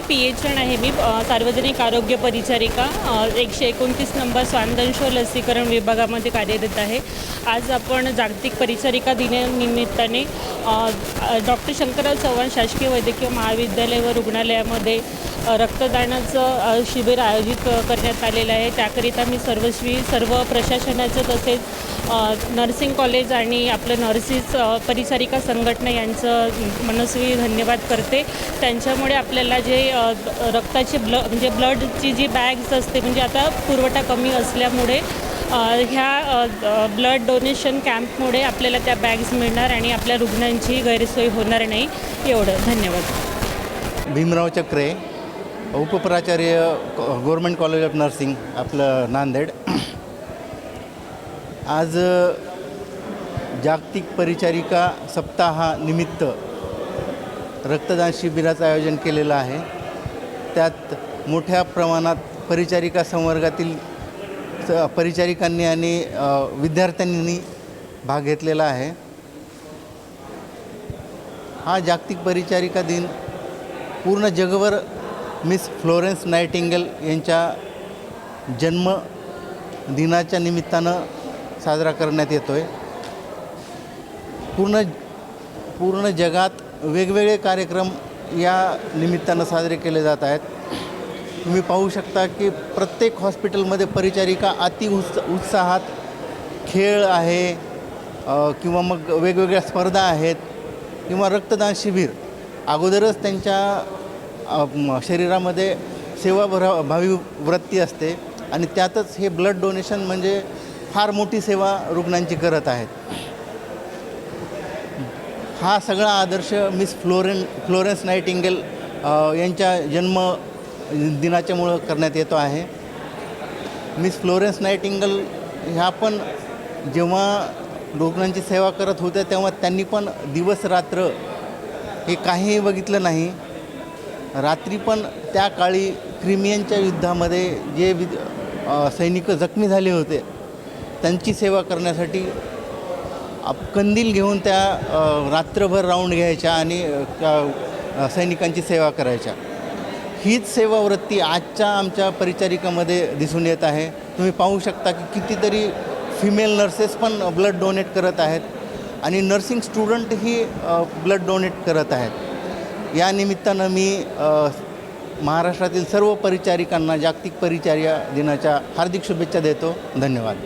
P H N आहे. मी सार्वजनिक आरोग्य परिचारिका एकशे एकोणतीस नंबर स्वानदंशो लसीकरण विभागामध्ये कार्यरत आहे. आज आपण जागतिक परिचारिका दिनानिमित्ताने डॉक्टर शंकरराव चव्हाण शासकीय वैद्यकीय महाविद्यालय व रुग्णालयामध्ये रक्तदानाचं शिबिर आयोजित करण्यात आलेलं आहे. त्याकरिता मी सर्वस्वी सर्व प्रशासनाचं तसेच नर्सिंग कॉलेज आणि आपलं नर्सिस परिचारिका संघटना यांचं मनस्वी धन्यवाद करते. त्यांच्यामुळे आपल्याला जे रक्ताची रक्ताचे ब्ल म्हणजे ब्लडची जी बॅग्स असते म्हणजे आता पुरवठा कमी असल्यामुळे ह्या ब्लड डोनेशन कॅम्पमुळे आपल्याला त्या बॅग्स मिळणार आणि आपल्या रुग्णांची गैरसोय होणार नाही. एवढं. धन्यवाद. भीमराव चक्रे. उपप्राचार्य गव्हर्मेंट कॉलेज ऑफ नर्सिंग आपलं नांदेड. आज जागतिक परिचारिका सप्ताहानिमित्त रक्तदान शिबिराचं आयोजन केलेलं आहे. त्यात मोठ्या प्रमाणात परिचारिका संवर्गातील स- परिचारिकांनी आणि विद्यार्थ्यांनी भाग घेतलेला आहे. हा जागतिक परिचारिका दिन पूर्ण जगभर मिस फ्लोरेन्स नायटिंगल यांच्या जन्म दिनाच्या निमित्तानं साजरा करण्यात येतो आहे पूर्ण पूर्ण जगात वेगवेगळे कार्यक्रम या निमित्तानं साजरे केले जात आहेत. तुम्ही पाहू शकता की प्रत्येक हॉस्पिटलमध्ये परिचारिका अति उत्स उत्साहात खेळ आहे किंवा मग वेगवेगळ्या स्पर्धा आहेत किंवा रक्तदान शिबिर. अगोदरच त्यांच्या शरीरामध्ये सेवाभरा भावी वृत्ती असते आणि त्यातच हे ब्लड डोनेशन म्हणजे फार मोठी सेवा रुग्णांची करत आहेत. हा सगळा आदर्श मिस फ्लोरेन फ्लोरेन्स नाईटिंगेल यांच्या जन्म दिनाच्यामुळं करण्यात येतो आहे. मिस फ्लोरेन्स नाईटिंगल ह्या पण जेव्हा रुग्णांची सेवा करत होत्या तेव्हा त्यांनी पण दिवस रात्र हे काहीही बघितलं नाही. रात्री पण त्या काळी क्रिमियनच्या युद्धामध्ये जे विद सैनिक जखमी झाले होते त्यांची सेवा करण्यासाठी कंदील घेऊन त्या रात्रभर राऊंड घ्यायच्या आणि सैनिकांची सेवा करायच्या. हीच सेवावृत्ती आजच्या आमच्या परिचारिकामध्ये दिसून येत आहे. तुम्ही पाहू शकता की कितीतरी फिमेल नर्सेस पण ब्लड डोनेट करत आहेत आणि नर्सिंग स्टुडंटही ब्लड डोनेट करत आहेत. या निमित्तानं मी महाराष्ट्रातील सर्व परिचारिकांना जागतिक परिचार्या दिनाच्या हार्दिक शुभेच्छा देतो. धन्यवाद.